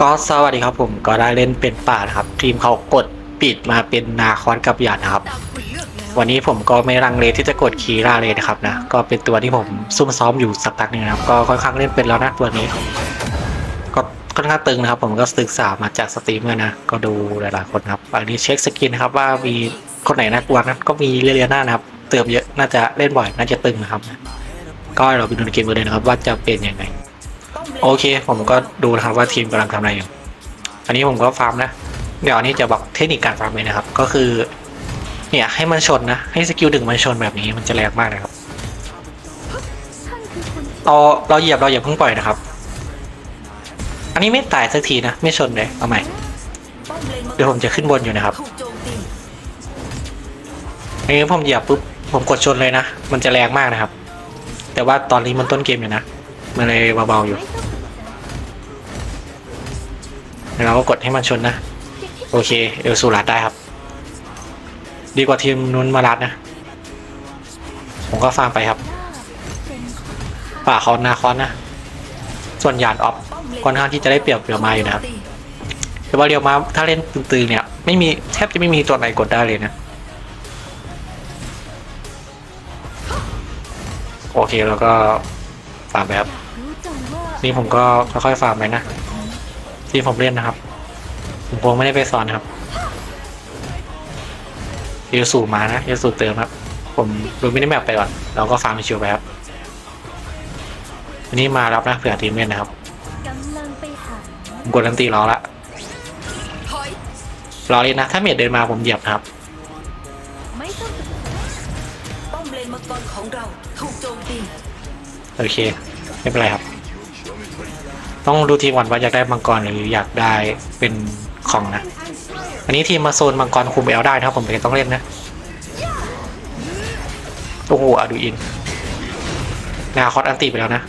ก็สวัสดีครับผมก็ได้เล่นเป็นป่านะครับ ทีมเขากดปิดมาเป็นนาคอนกับหยาดนะครับ วันนี้ผมก็ไม่รังเลที่จะกดคีราเลยนะครับนะก็เป็นตัวที่ผมซุ่มซ้อมอยู่สักพักหนึ่งนะครับ ก็ค่อนข้างเล่นเป็นแล้วนะตัวนี้ ก็ค่อนข้างตึงนะครับ ผมก็ศึกษามาจากสตรีมเมอร์นะก็ดูหลายๆคนครับอันนี้เช็คสกินนะครับว่ามีคนไหนน่ากลัวนะก็มีเรียๆหน้านะครับ เติมเยอะน่าจะเล่นบ่อยน่าจะตึงนะครับ ก็เราไปดูในเกมกันเลยนะครับว่าจะเป็นยังไง โอเค ผมก็ดูนะครับว่าทีมกำลังทำอะไรอยู่ อันนี้ผมก็ฟาร์มนะ เดี๋ยวอันนี้จะบอกเทคนิคการฟาร์มเลยนะครับ ก็คือ เนี่ยให้มันชนนะ ให้สกิลดึงมันชนแบบนี้มันจะแรงมากนะครับเราเราเหยียบเราอย่าเพิ่งปล่อยนะครับ อันนี้ไม่ตายสักทีนะ ไม่ชนเลยเอาใหม่ เดี๋ยวผมจะขึ้นบนอยู่นะครับอันนี้ผมเหยียบปุ๊บผมกดชนเลยนะ มันจะแรงมากนะครับ แต่ว่าตอนนี้มันต้นเกมอยู่นะ มันเลยเบาๆอยู่ แล้วเราก็กดให้มันชนนะ โอเค เอลซูรัดได้ครับ ดีกว่าทีมนุ้นมารัดนะ ผมก็ฟาร์มไปครับ ป่าคอนนาคอนนะ ส่วนหยาดออฟป้อมเลนค่อนข้างที่จะได้เปรียบเรียวมาอยู่นะครับแต่ว่าเรียวมาถ้าเล่นตึงๆเนี่ย ไม่มีแทบจะไม่มีตัวไหนกดได้เลยนะ โอเคแล้วก็ฟาร์มไปครับ นี่ผมก็ค่อยๆฟาร์มไปนะ ที่ผมเล่นนะครับ ผมคงไม่ได้ไปสอนนะครับเยสูมานะเยสูเติมครับ ผมดูมินิแมปไปก่อน เราก็ฟาร์มชิวไปครับอันนี้มารับนะเผื่อทีมเล่นนะครับกำลังไปหาผมกดดันตีรอละถอยรอเล่นนะ ถ้าเมียเดินมาผมเหยียบนะครับไม่ต้องป้อมเลนมังกรของเราถูกโจมตีโอเค ไม่เป็นไรครับ ต้องดูทีมก่อนว่าอยากได้มังกรหรืออยากได้เป็นของนะ อันนี้ทีมมาโซนมังกรคุมเอลได้นะครับผมเลยต้องเล่นนะโอ้โหอะดูอิน นาคอสอันติไปแล้วนะ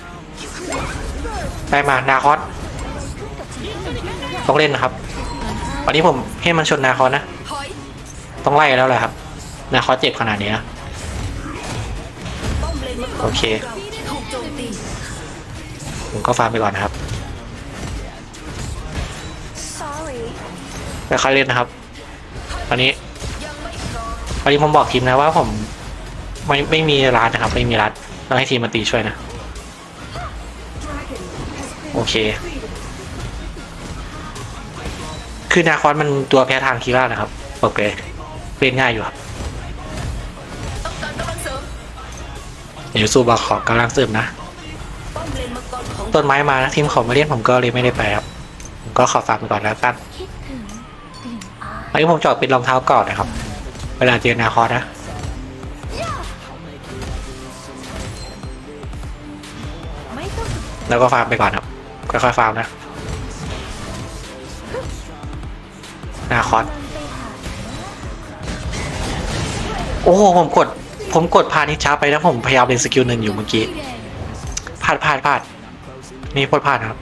ได้มานาคอสต้องเล่นนะครับวันนี้ผมให้มันชนนาคอสนะ ต้องไล่แล้วแหละครับ นาคอสเจ็บขนาดนี้นะโอเค ผมก็ฟาร์มไปก่อนนะครับ ค่อยๆเล่นนะครับตอนนี้อมวันนี้ผมบอกทีมนะว่าผมไม่ไม่มีร้านะครับ ไม่มีร้านต้องให้ทีมมาตีช่วยนะ โอเค คือนาคอนมันตัวแพ้ทางคีร่านะครับโอเคเล่นง่ายอยู่ครับารกำลังเดี๋ยวสู้บอกขอกำลังเสริมนะ ต้นไม้มานะทีมขามาเล่นผมก็เลยไม่ได้ไปครับ ผมก็ขอฝากไปก่อนแล้วกัน อันนี้ผมจอดเป็นรองเท้าก่อนนะครับ เวลาเจอนาคอนนะแล้วก็ฟาร์มไปก่อนครับค่อยๆฟาร์มนะนาคอนโอ้โหผมกด ผมกดพานิชช้าไปนะผมพยายามเล่นสกิลหนึ่งอยู่เมื่อกี้พลาดพลาดพลาดนี่พลาดพลาดครับ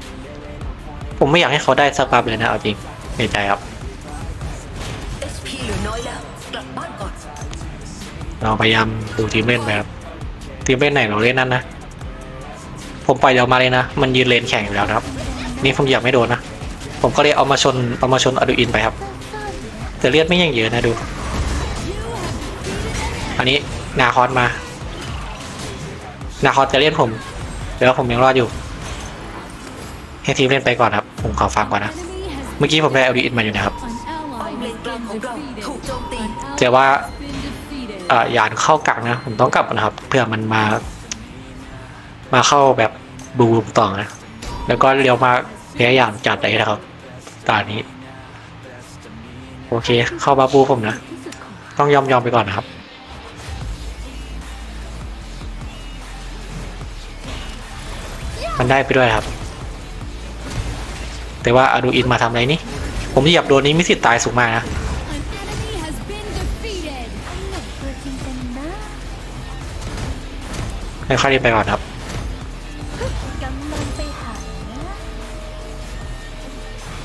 ผมไม่อยากให้เขาได้สักปั๊บเลยนะเอาจริงในใจครับ เราพยายามดูทีมเล่นไปครับทีมเล่นไหนเราเล่นนั่นนะ ผมปล่อยเรามาเลยนะ มันยืนเลนแข่งอยู่แล้วนะครับ นี่ผมเหยียบไม่โดนนะ ผมก็เลยเอามาชนเอามาชนอดูอินไปครับ แต่เลือดไม่ยังเยอะนะดู อันนี้นาคอสมา นาคอสจะเล่นผมแต่ว่าผมยังรอดอยู่ ให้ทีมเล่นไปก่อนครับ ผมขอฟังก่อนนะ เมื่อกี้ผมได้อดูอินมาอยู่นะครับป้อมเลนกลางของเราถูกโจมตีแต่ว่าเอ่อ ยานเข้ากักนะผมต้องกลับนะครับ เพื่อมันมา มาเข้าแบบบูมต่อนะ แล้วก็เลี้ยวมาพยายามจัดเลยนะครับตอนนี้ โอเค เข้าบาบูผมนะ ต้องยอมยอมไปก่อนนะครับมันได้ไปด้วยครับ แต่ว่าอาดูอินมาทำอะไรนี่ ผมเหยียบโดนนี้มีสิทธิ์ตายสูงมากนะ ให้ข้ารีบไปก่อนครับ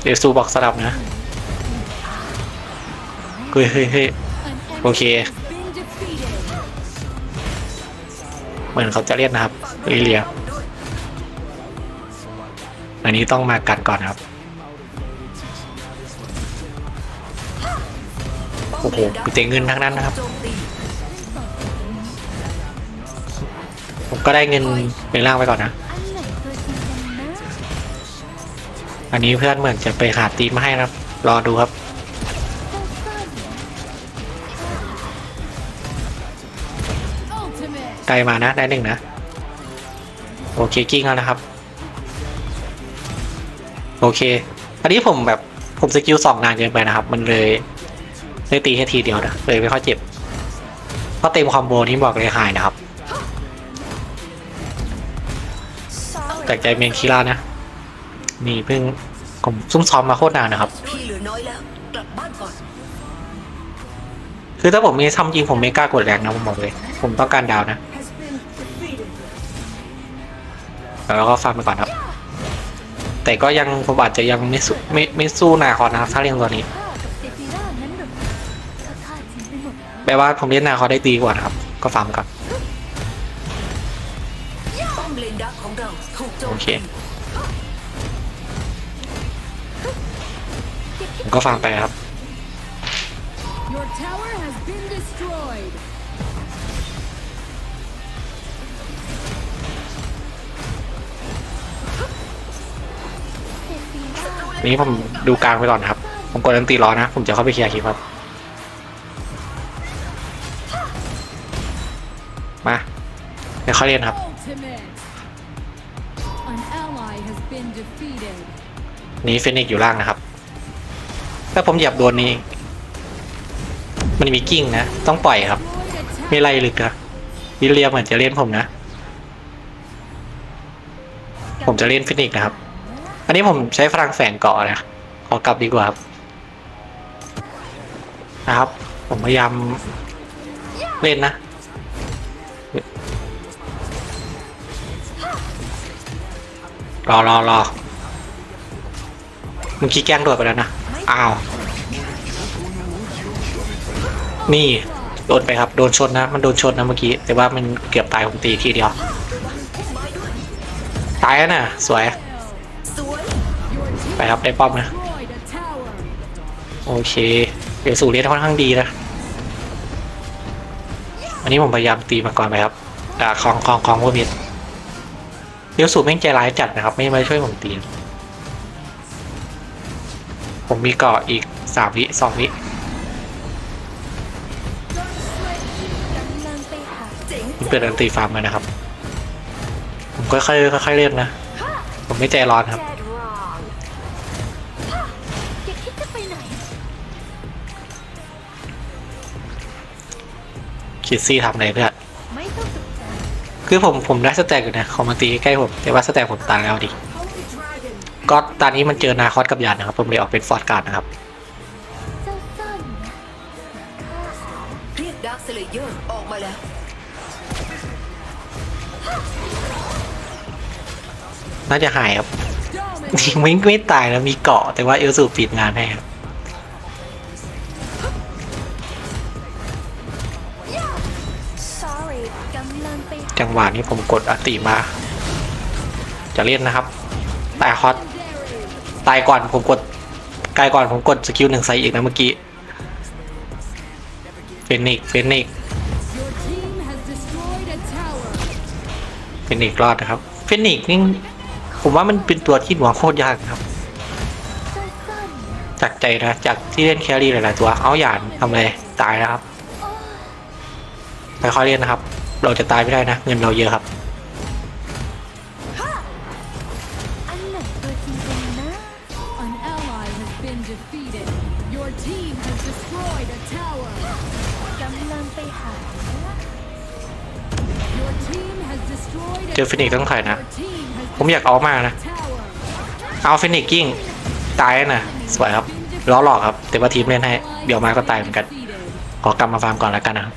เดี๋ยวซูบอกสลับนะเฮ้ยเฮ้ยเฮ้ยโอเค เหมือนเขาจะเรียกนะครับลิเลียอันนี้ต้องมากัดก่อนครับ โอ้โหมีแต่เงินทั้งนั้นนะครับ ผมก็ได้เงินเป็นล่างไปก่อนนะ อันนี้เพื่อนเหมือนจะไปหาตีมาให้นะครับ รอดูครับ ได้มานะ ได้หนึ่งนะ โอเคกิ้งแล้วนะครับ โอเค อันนี้ผมแบบผมสกิลสองนานเกินไปนะครับ มันเลยได้ตีแค่ทีเดียวนะเลยไม่ค่อยเจ็บเพราะเต็มคอมโบนี้บอกเลยหายนะครับ แต่ใจเมนคีรานะ นี่เพิ่งผมซุ่มซ้อมมาโคตรนานนะครับ พี่เหลือน้อยแล้ว กลับบ้านก่อน คือถ้าผมมีทำจริงผมไม่กล้ากดแรงนะผมบอกเลย ผมต้องการดาวนะแล้วก็ฟังไปก่อนครับ แต่ก็ยังผมอาจจะยังไม่สู้ไม่ไม่สู้นาคอนนะครับถ้าเรียงตัวนี้ แปลว่าผมเล่นนาคอนได้ดีกว่านะครับ ก็ฟังก่อน ป้อมเลนดักของเราถูกโจมโอเคตีผมก็ฟังไปครับ Your tower has been destroyed. เซฟิร่านี้ผมดูกลางไปก่อนนะครับ ผมกดอันตีรอนะ ผมจะเข้าไปเคลียร์คลิปครับ มาเดี๋ยวเขาเรียนครับ Ultimate. Been defeated. นี้เฟนิกซ์อยู่ล่างนะครับ ถ้าผมเหยียบโดนนี้ มันมีกิ้งนะ ต้องปล่อยครับไม่ไล่ลึกนะวิลเลียมเหมือนจะเล่นผมนะ ผมจะเล่นฟินิกซ์นะครับ อันนี้ผมใช้ฝรั่งแฝงเกาะนะขอกลับดีกว่าครับนะครับ ผมพยายามเล่นนะ รอรอรอมึงขี้แกล้งโดดไปแล้วนะ อ้าว นี่ โดนไปครับ โดนชนนะ มันโดนชนนะเมื่อกี้ แต่ว่ามันเกือบตายผมตีทีเดียว ตายแล้วน่ะ สวย ไปครับ ได้ป้อมนะ โอเค เดี๋ยวสูเรียนค่อนข้างดีนะ อันนี้ผมพยายามตีมาก่อนไปครับอ่าคลองคลองคลองพวกมิด เดี๋ยวสูแม่งใจร้ายจัดนะครับ ไม่มาช่วยผมตีผมมีเกาะอีกสามวิสองวิกำลังไปหาเจ๋งผมเปิดอันตีฟาร์มมานะครับ ผมค่อยๆค่อยๆเล่นนะ ผมไม่ใจร้อนครับคิดจะไปไหนคิดซี่ทำอะไรเพื่อน คือผมผมได้สแต็กอยู่นะเขามาตีใกล้ๆผมแต่ว่าสแต็กผมตายแล้วดิก็ตอนนี้มันเจอนาคอสกับยานนะครับ ผมเลยออกเป็นฟอร์ดการ์ดนะครับเจ้าซ่อนนะข้าเรียกดักสเลเยอร์ออกมาแล้วน่าจะหายครับ Dominate. จริงไม่ไม่ตายแล้วมีเกาะแต่ว่าเอลสูปิดงานให้ครับ จังหวะนี้ผมกดอติมา จะเล่นนะครับตายฮอตตายก่อนผมกดกายก่อนผมกดสกิลหนึ่งใส่อีกนะเมื่อกี้เฟนิกเฟนิกเฟนิกรอดนะครับเฟนิกนี่ผมว่ามันเป็นตัวที่หน่วงโคตรยากครับ จากใจนะจากที่เล่นแครี่หลายๆตัวเอาหยานทำอะไรตายแล้วครับโอ้ยค่อยๆเล่นนะครับ เราจะตายไม่ได้นะ เงินเราเยอะครับ อันไหนตัวจริงกันนะ An ally has been defeated. Your team has destroyed a tower. กำลังไปหา Your team has destroyed a เจอฟินิกซ์ต้องถอยนะ Your team has ผมอยากเอามากนะ tower. เอาฟินิกซ์กิ้งตายแล้วนะสวยครับล้อหลอกครับ แต่ว่าทีมเล่นให้ เดี๋ยวมาก็ตายเหมือนกัน Defeated. ขอกลับมาฟาร์มก่อนแล้วกันนะครับ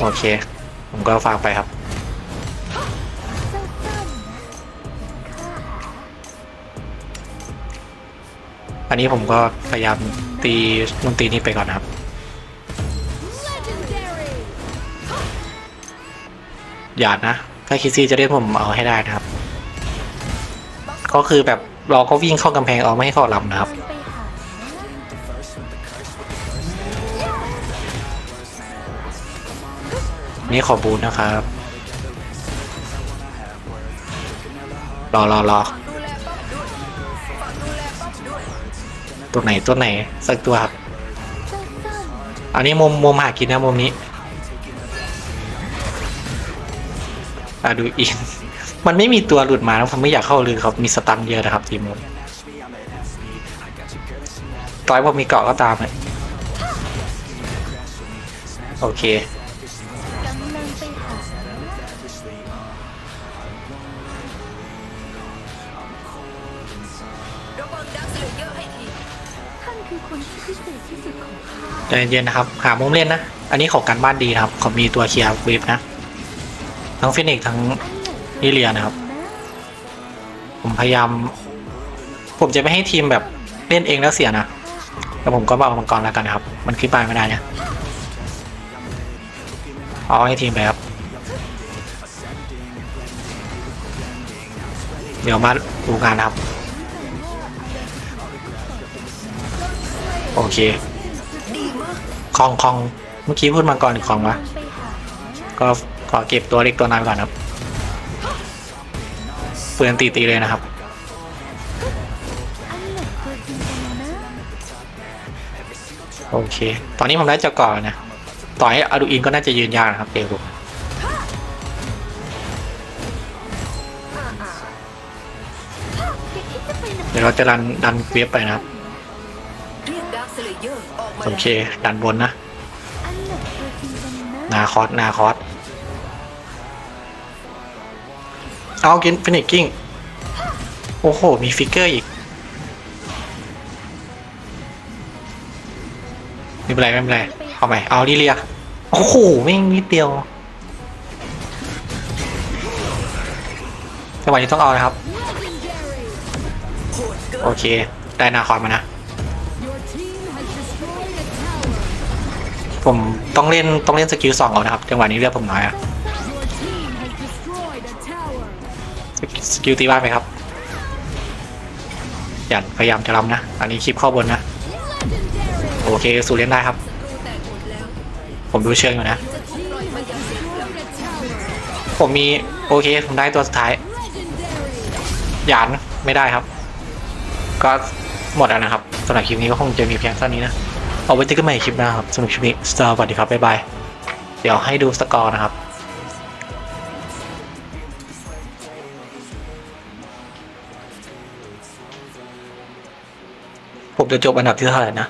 โอเค ผมก็ฟาร์มไปครับ อันนี้ผมก็พยายามตีดนตีนี้ไปก่อนนะครับ อย่านะ ถ้าคิดซี่จะเล่นผมเอาให้ได้นะครับ ก็คือแบบเราก็วิ่งเข้ากำแพงเอาไม่ให้เขาลำนะครับ นี่ขอบูนนะครับ รอรอรอตัวไหนตัวไหน สักตัวครับ อันนี้มุมมุมหากินนะมุมนี้อะดูอิน มันไม่มีตัวหลุดมาแล้วผมไม่อยากเข้าเลยครับ มีสตันเยอะนะครับทีมผมต่อยผมมีเกาะก็ตามเลยโอเค คือคนที่พิเศษที่สุดของข้าใจเย็นๆนะครับ หามุมเล่นนะ อันนี้ของการบ้านดีนะครับเขามีตัวเคลียร์เวฟนะ ทั้งฟินิกซ์ทั้งนไหนคือนี่เรียนนะครับ ผมพยายาม ผมจะไม่ให้ทีมแบบเล่นเองแล้วเสียนะแล้วผมก็มาเอามังกรแล้วกันนะครับ มันขึ้นไปไม่ได้เนี่ยเอาให้ทีมไปครับ เดี๋ยวมาดูงานนะครับ โอเคคลองคลองเมื่อกี้พูดมังกรหรือคลองวะก็ขอเก็บตัวเล็กตัวน้อยก่อนครับเปืนตีตีเลยนะครับโอเค ตอนนี้ผมได้จะก่อนนะ ต่อให้อาดูอินก็น่าจะยืนยากนะครับเดวแกคิดจะไปไหนเดี๋ยวเราจะดันดันเว็บไปนะครับ สมาโอเคดันบนนะนไหนตัวจริงกันาคอสนาคอสเอากินฟินิกกิ้ง โอ้โห มีฟิกเกอร์อีกไม่เป็นไรไม่เป็นไรเอาใหม่เอาลิเลียโอ้โหไม่นิดเดียวจังหวะนี้ต้องเอานะครับโหดเกินโอเค ได้นาคอสมานะ ผมต้องเล่นต้องเล่นสกิลสองเอานะครับจังหวะนี้เลือดผมน้อยอะสกิลตีบ้านไปครับอย่าพยายามจะล้ำนะอันนี้คลิปข้าบนนะโอเคสู่เล่นได้ครับ ผมดูเชิงอยู่นะ ผมมีโอเคผมได้ตัวสุดท้ายหยานไม่ได้ครับ ก็หมดแล้วนะครับสำหรับคลิปนี้ก็คงจะมีเพียงเท่านี้นะ เอาไว้เจอกันใหม่คลิปหน้าครับสำหรับคลิปนี้สวัสดีครับ บ๊ายบาย เดี๋ยวให้ดูสกอร์นะครับผมจะจบอันดับที่เท่าไหร่นะ